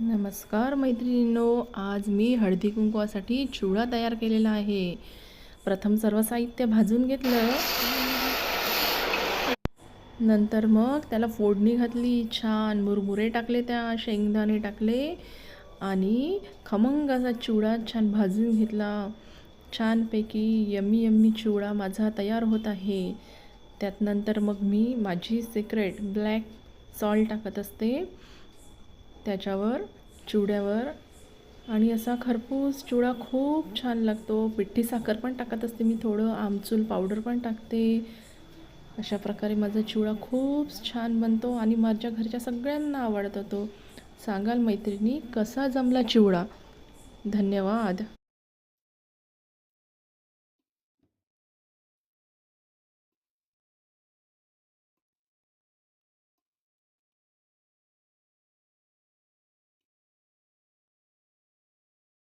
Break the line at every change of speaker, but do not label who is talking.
नमस्कार मैत्रिणींनो आज मी हळदी कुंकवासाठी चिवडा तयार केलेला आहे. प्रथम सर्व साहित्य भाजून घेतलं. नंतर मग त्याला फोडणी घातली. छान मुरमुरे टाकले त्या शेंगदाणे टाकले आणि खमंग असा चिवडा छान भाजून घेतला. छानपैकी यम्मी यम्मी चिवडा माझा तयार होत आहे. त्यात नंतर मग मी माझी सिक्रेट ब्लॅक सॉल्ट टाकत असते. त्याच्यावर चिवड्यावर. आणि असा खरपूस चिवडा खूप छान लागतो. पिठी साखर पण टाकत असते मी थोडं. आमचूल पावडर पण टाकते. अशा प्रकारे माझा चिवडा खूप छान बनतो आणि माझ्या घरच्या सगळ्यांना आवडतो तो. सांगाल मैत्रिणी कसा जमला चिवडा? धन्यवाद.